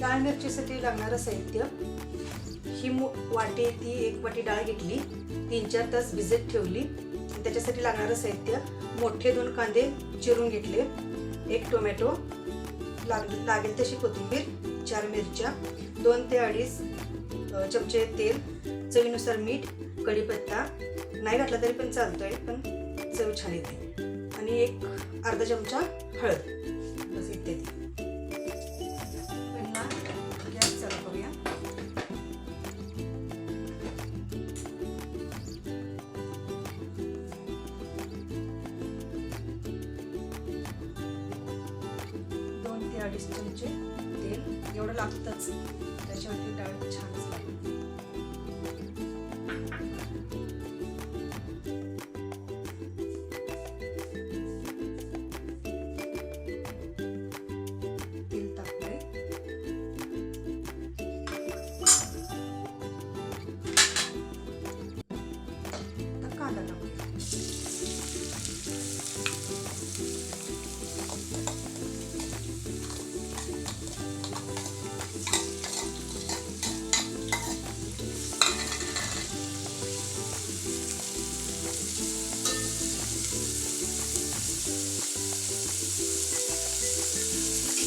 डाळ मिरचीसाठी लागणारं साहित्य. ही मो वाटी ती एक वाटी डाळ घेतली. तीन चार तास भिजत ठेवली. त्याच्यासाठी लागणारं साहित्य मोठे दोन कांदे चिरून घेतले. एक टोमॅटो लाग लागेल तशी कोथिंबीर चार मिरच्या दोन ते अडीच चमचे तेल चवीनुसार मीठ कढीपत्ता. नाही घातला तरी पण चालतोय पण चव छान येते. आणि एक अर्धा चमचा हळद. बस इत्यादी अडीच चमचे तेल एवढं लागतंच. त्याच्यावरती डाळ छानच लागते.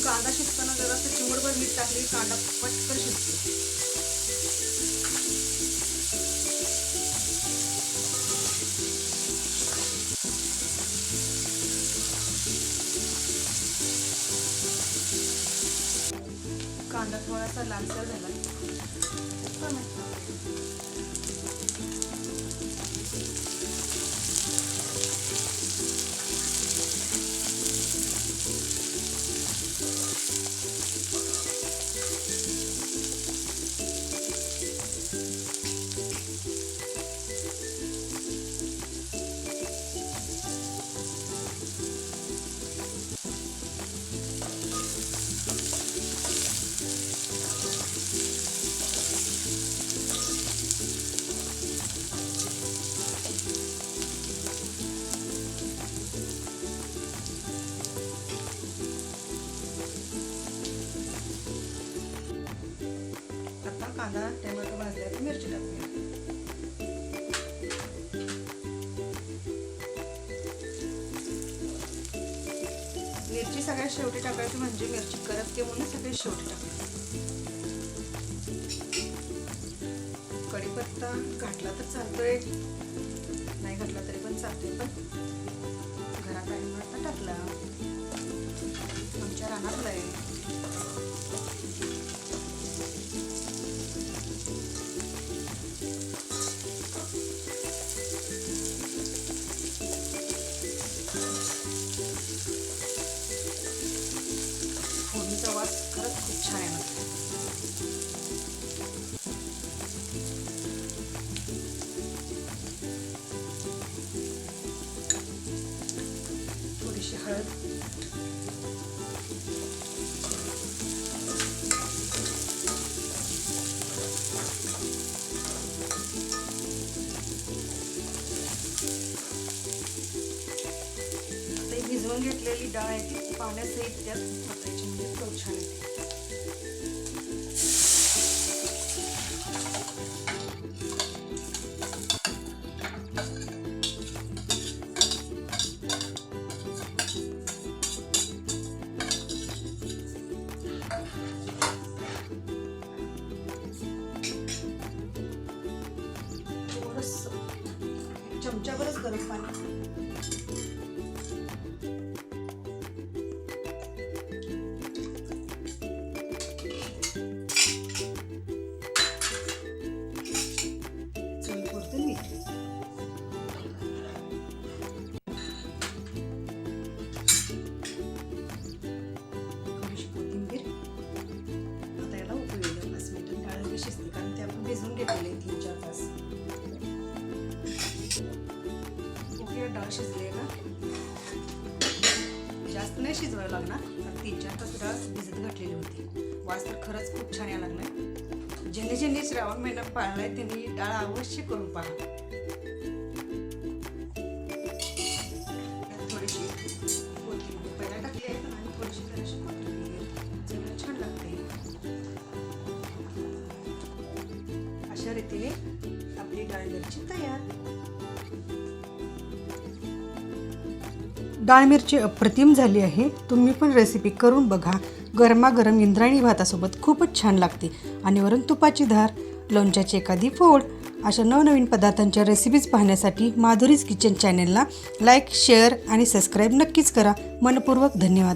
कांदा शिजताना जरा चिवडभर मीठ टाकली कांदा पटकन शिजतो. कांदा थोडासा लालसर झाला. कांदा टोमॅटो भाजल्यावर मिरची टाकूया. मिरची सगळ्यात शेवटी टाकायची म्हणजे मिरची करपते म्हणून सगळ्यात शेवटी टाकायची. कढीपत्ता घातला तर चालतोय. नाही घातला तरी पण चालतोय पण. घरात आहे म्हणून टाकला. आमच्या रानातला आहे. आता भिजवून घेतलेली डाळ आहे ती पाण्यासहित त्यात टाकायची म्हणजे चव छान येते चमच्यावरच गरम पाणी. शिजलेला. जास्त नाही शिजवावं लागणार कारण तीन चार तास डाळ भिजत घातलेली होती. वास तर खरंच खूप छान यायला लागलं ज्यांनी ज्यांनी श्रावण महिना पाळलाय त्यांनी डाळ अवश्य करून पाहा. आहे थोडीशी छान लागते. अशा रीतीने आपली डाळ मिरची तयार. डाळ मिरची अप्रतिम झाली आहे. तुम्ही पण रेसिपी करून बघा. गरमागरम इंद्रायणी भातासोबत खूपच छान लागते. आणि वरून तुपाची धार लोणच्याची एखादी फोड अशा नवनवीन पदार्थांच्या रेसिपीज पाहण्यासाठी माधुरीज किचन चॅनेलला लाईक शेअर आणि सबस्क्राईब नक्कीच करा. मनपूर्वक धन्यवाद.